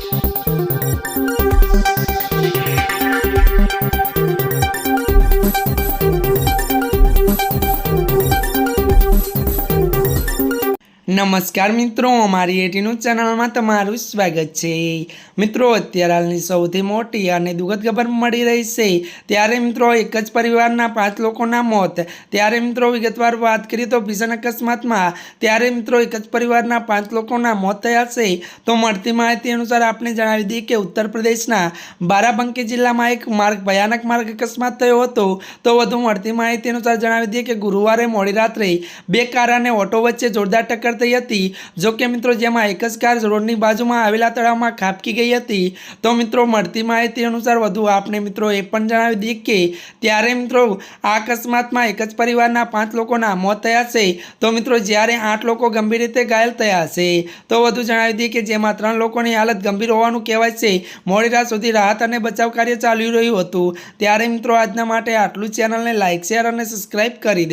Thank you. નમસ્કાર મિત્રો, અમારી એટીનું ચેનલમાં તમારું સ્વાગત છે. મિત્રો, અત્યારે હાલની સૌથી મોટી અને દુઃખદ ખબર મળી રહી છે. ત્યારે મિત્રો, એક જ પરિવારના પાંચ લોકોના મોત. ત્યારે મિત્રો, વિગતવાર વાત કરીએ તો ભીષણ અકસ્માતમાં ત્યારે મિત્રો, એક જ પરિવારના પાંચ લોકોના મોત થયા છે. તો મળતી માહિતી અનુસાર આપણે જણાવી દઈએ કે ઉત્તર પ્રદેશના બારાબંકી જિલ્લામાં એક માર્ગ, ભયાનક માર્ગ અકસ્માત થયો હતો. તો વધુ મળતી માહિતી અનુસાર જણાવી દઈએ કે ગુરુવારે મોડી રાત્રે બે કાર અને ઓટો વચ્ચે જોરદાર ટક્કર થઈ હતી. જો કે મિત્રો, જેમાં એક જ કાર રોડની બાજુમાં આવેલા તળાવમાં ખાબકી ગઈ હતી. તો મિત્રો, મળતી માહિતી અનુસાર વધુ આપણે મિત્રો એ પણ જણાવી દઈએ કે ત્યારે મિત્રો, આ અકસ્માતમાં એક જ પરિવારના પાંચ લોકોના મોત થયા છે. તો મિત્રો, જ્યારે આઠ લોકો ગંભીર રીતે ઘાયલ થયા છે. તો વધુ જણાવી દઈએ કે જેમાં ત્રણ લોકોની હાલત ગંભીર હોવાનું કહેવાય છે. મોડી રાત સુધી રાહત અને બચાવ કાર્ય ચાલી રહ્યું હતું. ત્યારે મિત્રો, આજના માટે આટલું ચેનલને લાઇક શેર અને સબસ્ક્રાઇબ કરી દે.